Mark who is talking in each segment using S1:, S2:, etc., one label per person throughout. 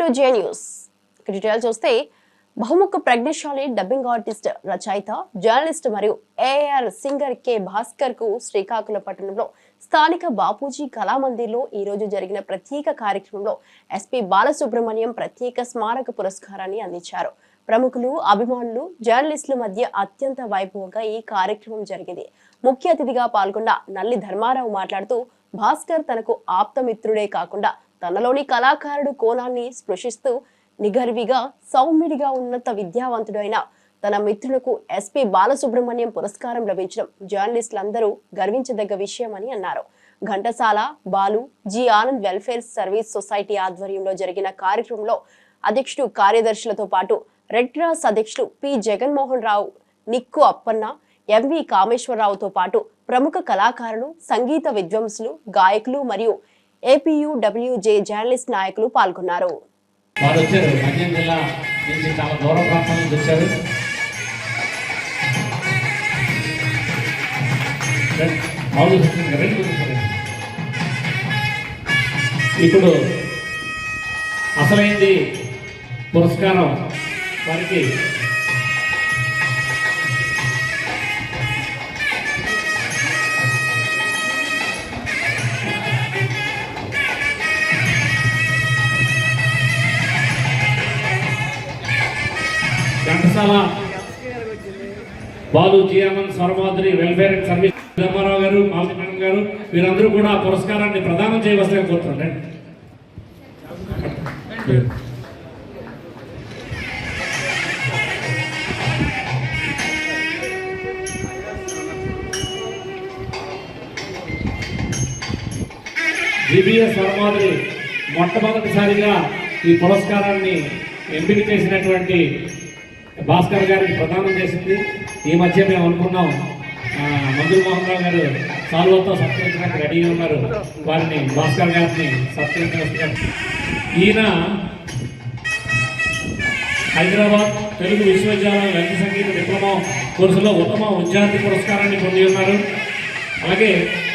S1: Today news. ఇక detail చూస్తే బహుముఖ ప్రజ్ఞశాలి డబ్బింగ్ ఆర్టిస్ట్ రచయిత జర్నలిస్ట్ మరియు ఏఆర్ సింగర్ కె భాస్కర్కు శ్రీకాకుళం పట్టణంలో స్థానిక బాపూజీ కళామందిర్లో ఈ రోజు జరిగిన ప్రత్యేక కార్యక్రమంలో ఎస్పీ బాలసుబ్రహ్మణ్యం ప్రత్యేక స్మారక పురస్కారాన్ని అందించారు. ప్రముఖులు అభిమానులు జర్నలిస్టుల మధ్య అత్యంత వైభవంగా ఈ కార్యక్రమం జరిగింది. ముఖ్య అతిథిగా పాల్గొన్న నల్లి ధర్మారావు మాట్లాడుతూ భాస్కర్ తనకు ఆప్తమిత్రుడే కాకుండా తనలోని కళాకారుడు కోణాన్ని స్పృశిస్తూ నిగర్విగా సౌమ్యుడిగా ఉన్నత విద్యావంతుడైన తన మిత్రులకు ఎస్పి బాలసుబ్రహ్మణ్యం పురస్కారం లభించడం జర్నలిస్టులందరూ గర్వించదగ్గ విషయమని అన్నారు. Ghantasala Balu G Anand welfare service society ఆధ్వర్యంలో జరిగిన కార్యక్రమంలో అధ్యక్షుడు కార్యదర్శులతో పాటు రెడ్ క్రాస్ అధ్యక్షుడు పి జగన్మోహన్ రావు నిక్కు అప్పన్న ఎంవి కామేశ్వరరావుతో పాటు ప్రముఖ కళాకారులు సంగీత విద్వాంసులు గాయకులు మరియు ఏపీయూడబ్ల్యూజే జర్నలిస్ట్ నాయకులు పాల్గొన్నారు.
S2: ఇప్పుడు అసలైంది పురస్కారం వారికి Ghantasala Balu జియామన్ Swaramadhuri welfare and service. Dharmarao గారు మాలతి మేడం గారు వీరందరూ కూడా ఆ పురస్కారాన్ని ప్రదానం చేయవలసిన కోరుతుండే జిబిఎస్ వర్మాదిరి మొట్టమొదటిసారిగా ఈ పురస్కారాన్ని ఎంపిక చేసినటువంటి భాస్కర్ గారికి ప్రదానం చేసింది. ఈ మధ్య మేము అనుకున్నాం మంజుల్ మోహన్ రావు గారు సాల్వతో సత్కరించడానికి రెడీగా ఉన్నారు. వారిని భాస్కర్ గారిని సత్కరించడం ఈయన హైదరాబాద్ తెలుగు విశ్వవిద్యాలయం లలిత సంగీత డిప్లొమా కోర్సులో ఉత్తమ విద్యార్థి పురస్కారాన్ని పొంది ఉన్నారు. అలాగే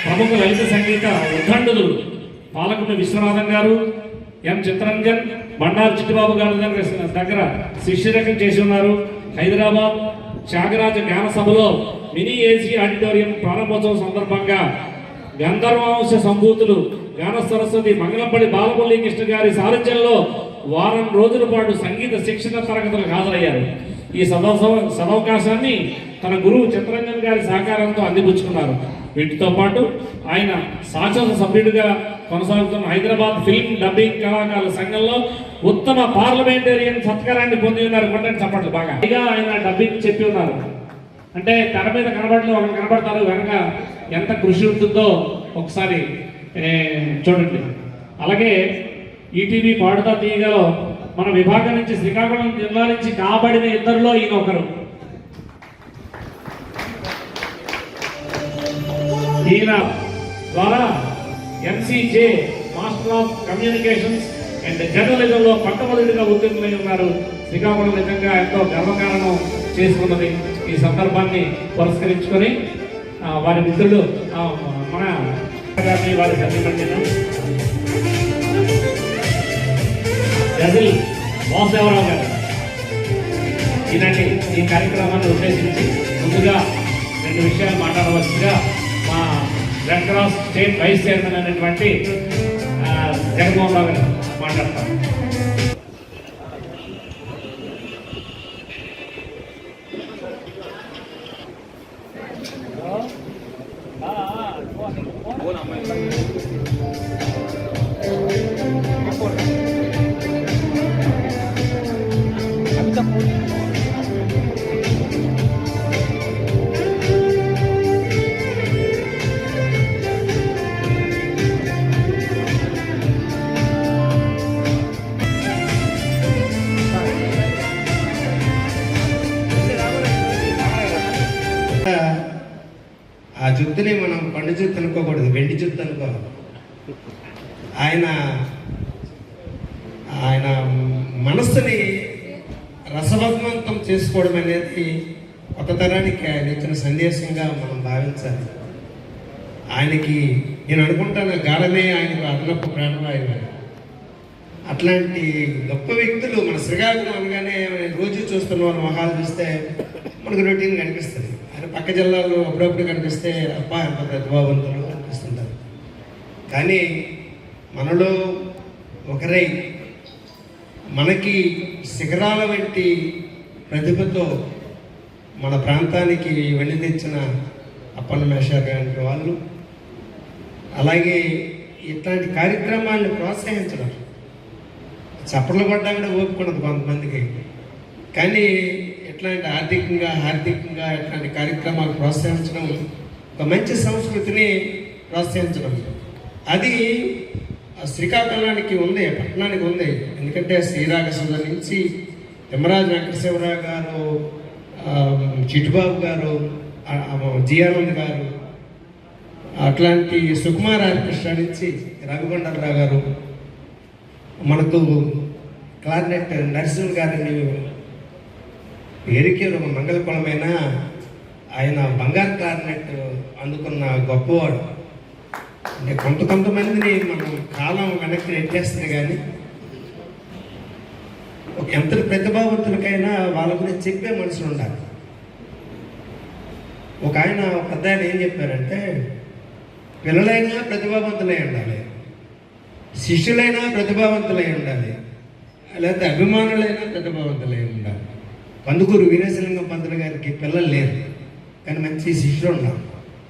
S2: ప్రముఖ లలిత సంగీత ఉద్దండులు పాలకుడు విశ్వనాథం గారు ఎం చిత్తరంజన్ బండారు చిట్టిబాబు గారి దగ్గర దగ్గర చేసి ఉన్నారు. హైదరాబాద్ త్యాగరాజ జ్ఞాన సభలో మినీ ఏసీ ఆడిటోరియం ప్రారంభోత్సవం సందర్భంగా గంధర్వాంశ సంభూతులు గాన సరస్వతి మంగళంపల్లి బాలపల్లి కృష్ణ గారి సారథ్యంలో వారం రోజుల పాటు సంగీత శిక్షణ తరగతులకు హాజరయ్యారు. ఈ సదవ సదవకాశాన్ని తన గురువు చిత్తరంజన్ గారి సహకారంతో అందిపుచ్చుకున్నారు. వీటితో పాటు ఆయన శాసన సభ్యుడిగా కొనసాగుతున్న హైదరాబాద్ ఫిల్మ్ డబ్బింగ్ కళాకారుల సంఘంలో ఉత్తమ పార్లమెంటేరియన్ సత్కారాన్ని పొంది ఉన్నారు. కొట్టండి చప్పట్లు బాగా. పైగా ఆయన డబ్బింగ్ చెప్పి ఉన్నారు. అంటే తెర మీద కనబడలేదు ఒకరు కనబడతారు కనుక ఎంత కృషి ఉంటుందో ఒకసారి చూడండి. అలాగే ఈటీవీ పాడుతా తీయగలో మన విభాగం నుంచి శ్రీకాకుళం జిల్లా నుంచి కాబడిన ఇద్దరిలో ఈయన ఒకరు ఈయన ద్వారా MCJ master of communications and జర్నలిజంలో పట్టమొదటిగా ఉత్తీర్ణులై ఉన్నారు. శ్రీకాకుళం నిజంగా ఎంతో గర్వకారణం చేసుకున్నది. ఈ సందర్భాన్ని పురస్కరించుకొని వారి మిత్రులు మన గారిని వారి సన్నిపండిన గజల్ వాసుదేవరావు గారు. ఈనాటి ఈ కార్యక్రమాన్ని ఉద్దేశించి ముందుగా రెండు విషయాలు మాట్లాడవలసిందిగా red cross state vice chairman అనేటువంటి జగన్మోహన్ రావు గారు మాట్లాడతారు.
S3: ఆ జుత్తుని మనం పండు జుత్తు అనుకోకూడదు వెండి జుత్తు అనుకోవాలి. ఆయన ఆయన మనస్సుని రసభగ్వంతం చేసుకోవడం అనేది కొత్త తరానికి ఆయన ఇచ్చిన సందేశంగా మనం భావించాలి. ఆయనకి నేను అనుకుంటాను గాలమే ఆయనకు అదనపు ప్రాణవాయువు అట్లాంటి గొప్ప వ్యక్తులు మన శ్రీకాకుళం అనగానే రోజు చూస్తున్న వాళ్ళ మొహాలు చూస్తే మనకు రొటీన్ కనిపిస్తుంది. పక్క జిల్లాలో అప్పుడప్పుడు కనిపిస్తే అప్ప ఎంత ప్రతిభావంతులు అనిపిస్తుంటారు కానీ మనలో ఒకరై మనకి శిఖరాల వంటి ప్రతిభతో మన ప్రాంతానికి వెళ్ళి తెచ్చిన అప్పన్న మేషార్ గారి వాళ్ళు అలాగే ఇట్లాంటి కార్యక్రమాలను ప్రోత్సహించడం. చప్పట్లు పడ్డా కూడా ఓపుకున్నది కొంతమందికి. కానీ ఇట్లాంటి ఆర్థికంగా ఆర్థికంగా ఇట్లాంటి కార్యక్రమాలు ప్రోత్సహించడం ఒక మంచి సంస్కృతిని ప్రోత్సహించడం. అది శ్రీకాకుళానికి ఉంది పట్టణానికి ఉంది. ఎందుకంటే శ్రీరాగసుల నుంచి యమరాజు వెంకటశివరావు గారు చిట్టుబాబు గారు జియానంద్ గారు అట్లాంటి సుకుమార్ ఆర్కెస్ట్రా నుంచి రఘుగొండలరావు గారు మనకు క్లారినెట్ నరసింహ గారిని పేరుకే ఒక మంగళకులమైన ఆయన బంగారు క్లారినెట్ అందుకున్న గొప్పవాడు. అంటే కొంత కొంతమందిని మనం కాలం వెనక్కి నెట్టేస్తుంది కానీ ఒక ఎంత ప్రతిభావంతులకైనా వాళ్ళ గురించి చెప్పే మనుషులు ఉండాలి. ఒక ఆయన ఒక పెద్ద ఆయన ఏం చెప్పారంటే పిల్లలైనా ప్రతిభావంతులై ఉండాలి. శిష్యులైనా ప్రతిభావంతులై ఉండాలి. లేకపోతే అభిమానులైనా ప్రతిభావంతులై ఉండాలి. కందుకూరు వీరేశలింగం పంతులు గారికి పిల్లలు లేరు. కానీ మంచి శిష్యులు ఉన్నారు.